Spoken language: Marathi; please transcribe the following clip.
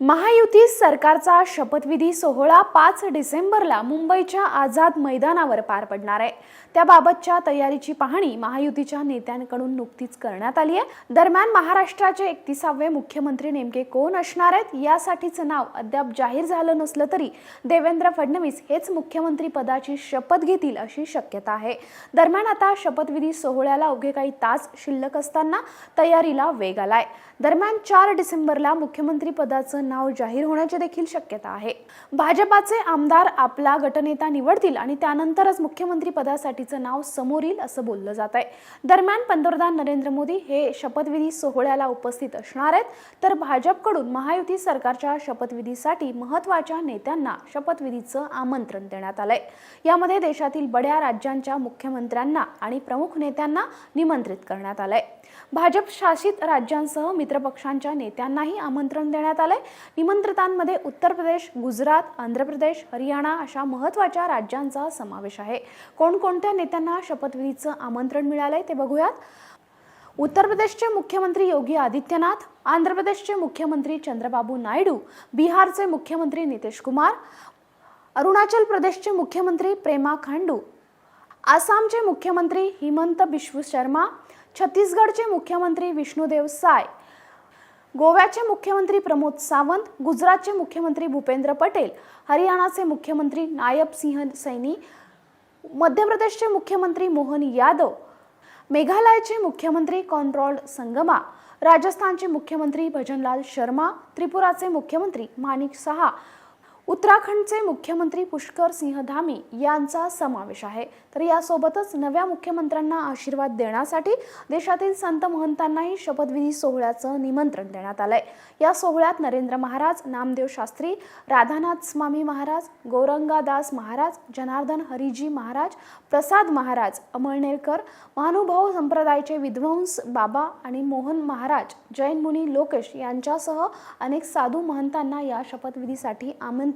महायुती सरकारचा शपथविधी सोहळा पाच डिसेंबरला मुंबईच्या आझाद मैदानावर पार पडणार आहे. त्याबाबतच्या तयारीची पाहणी महायुतीच्या नेत्यांकडून नुकतीच करण्यात आली आहे. दरम्यान महाराष्ट्राचे एकतीसावे मुख्यमंत्री नेमके कोण असणार आहेत यासाठीचं नाव अद्याप जाहीर झालं नसलं तरी देवेंद्र फडणवीस हेच मुख्यमंत्री पदाची शपथ घेतील अशी शक्यता आहे. दरम्यान आता शपथविधी सोहळ्याला अवघे काही तास शिल्लक असताना तयारीला वेग आलाय. दरम्यान चार डिसेंबरला मुख्यमंत्री पदाचं नाव जाहीर होण्याची देखील शक्यता आहे. भाजपाचे आमदार आपला गटनेता निवडतील आणि त्यानंतरच मुख्यमंत्री पदासाठीचं नाव समोर येईल असं बोललं जात आहे. दरम्यान पंतप्रधान नरेंद्र मोदी हे शपथविधी सोहळ्याला उपस्थित असणार आहेत. तर भाजपकडून महायुती सरकारच्या शपथविधीसाठी महत्त्वाच्या नेत्यांना शपथविधीचं आमंत्रण देण्यात आलंय. यामध्ये देशातील बड्या राज्यांच्या मुख्यमंत्र्यांना आणि प्रमुख नेत्यांना निमंत्रित करण्यात आलंय. भाजप शासित राज्यांसह मित्रपक्षांच्या नेत्यांनाही आमंत्रण देण्यात आलंय. निमंत्रितांमध्ये उत्तर प्रदेश गुजरात आंध्र प्रदेश हरियाणा अशा महत्त्वाच्या राज्यांचा समावेश आहे. कोणकोणत्या नेत्यांना शपथविधीचं आमंत्रण मिळालंय ते बघूयात. उत्तर प्रदेशचे मुख्यमंत्री योगी आदित्यनाथ आंध्र प्रदेशचे मुख्यमंत्री चंद्रबाबू नायडू बिहारचे मुख्यमंत्री नितीश कुमार अरुणाचल प्रदेशचे मुख्यमंत्री प्रेमा खांडू आसामचे मुख्यमंत्री हिमंत बिश्व शर्मा छत्तीसगडचे मुख्यमंत्री विष्णुदेव साय गोव्याचे मुख्यमंत्री प्रमोद सावंत गुजरातचे मुख्यमंत्री भूपेंद्र पटेल हरियाणाचे मुख्यमंत्री नायब सिंह सैनी मध्य प्रदेशचे मुख्यमंत्री मोहन यादव मेघालयचे मुख्यमंत्री कॉनरॉल्ड संगमा राजस्थानचे मुख्यमंत्री भजनलाल शर्मा त्रिपुराचे मुख्यमंत्री माणिक सहा उत्तराखंडचे मुख्यमंत्री पुष्कर सिंह धामी यांचा समावेश आहे. तर यासोबतच नव्या मुख्यमंत्र्यांना आशीर्वाद देण्यासाठी देशातील संत महंतांनाही शपथविधी सोहळ्याचं निमंत्रण देण्यात आलंय. या सोहळ्यात नरेंद्र महाराज नामदेव शास्त्री राधानाथ स्वामी महाराज गौरंगादास महाराज जनार्दन हरिजी महाराज प्रसाद महाराज अमळनेरकर महानुभाव संप्रदायाचे विद्वंस बाबा आणि मोहन महाराज जैन मुनी लोकेश यांच्यासह अनेक साधू महंतांना या शपथविधीसाठी